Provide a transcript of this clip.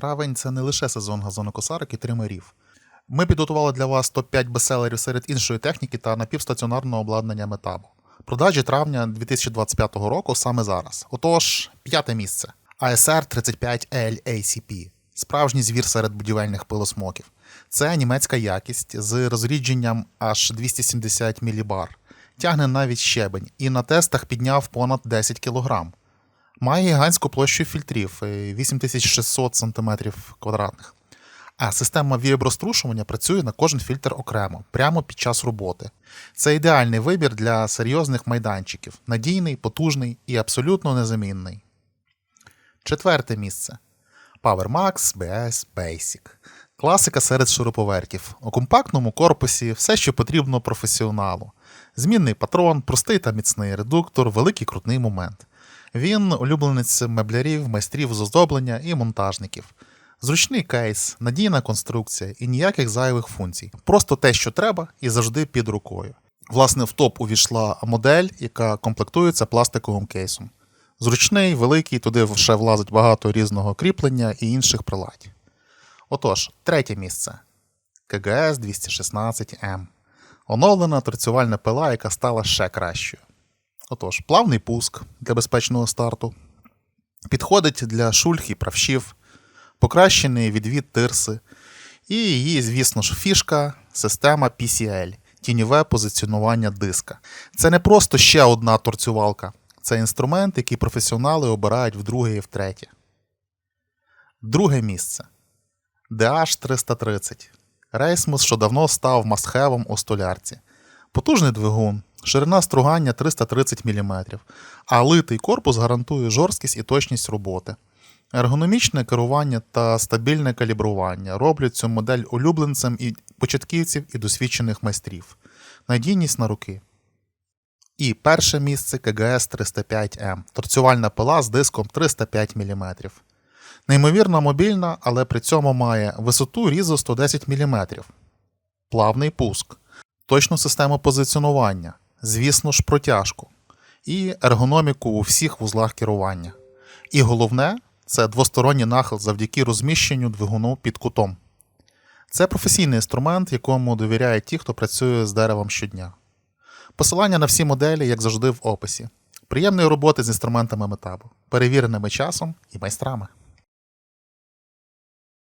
Травень це не лише сезон газонокосарок і тримерів. Ми підготували для вас топ-5 бестселерів серед іншої техніки та напівстаціонарного обладнання метабу. Продажі травня 2025 року саме зараз. Отож, п'яте місце. ASR 35L ACP. Справжній звір серед будівельних пилосмоків. Це німецька якість з розрідженням аж 270 мілібар. Тягне навіть щебень і на тестах підняв понад 10 кг. Має гігантську площу фільтрів е, 8600 см квадратних. А система віброструшування працює на кожен фільтр окремо, прямо під час роботи. Це ідеальний вибір для серйозних майданчиків, надійний, потужний і абсолютно незамінний. Четверте місце. PowerMax BS Basic. Класика серед шуруповертів. У компактному корпусі все, що потрібно професіоналу. Змінний патрон, простий та міцний редуктор, великий крутний момент. Він улюбленець меблярів, майстрів з оздоблення і монтажників. Зручний кейс, надійна конструкція і ніяких зайвих функцій. Просто те, що треба, і завжди під рукою. Власне, в топ увійшла модель, яка комплектується пластиковим кейсом. Зручний, великий, туди ще влазить багато різного кріплення і інших приладь. Отож, третє місце. КГС 216М. Оновлена торцювальна пила, яка стала ще кращою. Отож, плавний пуск для безпечного старту. Підходить для шульх і правшів, покращений відвід тирси. І її, звісно ж, фішка система PCL тіньове позиціонування диска. Це не просто ще одна торцювалка, це інструмент, який професіонали обирають вдруге і втретє. Друге місце. DH330. Рейсмус, що давно став мастхевом у столярці. Потужний двигун, ширина стругання 330 мм, а литий корпус гарантує жорсткість і точність роботи. Ергономічне керування та стабільне калібрування роблять цю модель улюбленцем і початківців і досвідчених майстрів. Надійність на руки. І перше місце КГС 305М. Торцювальна пила з диском 305 мм. Неймовірно мобільна, але при цьому має висоту різу 110 мм. Плавний пуск, точну систему позиціонування, звісно ж, протяжку і ергономіку у всіх вузлах керування. І головне це двосторонній нахил завдяки розміщенню двигуну під кутом. Це професійний інструмент, якому довіряють ті, хто працює з деревом щодня. Посилання на всі моделі, як завжди, в описі. Приємної роботи з інструментами метабу, перевіреними часом і майстрами.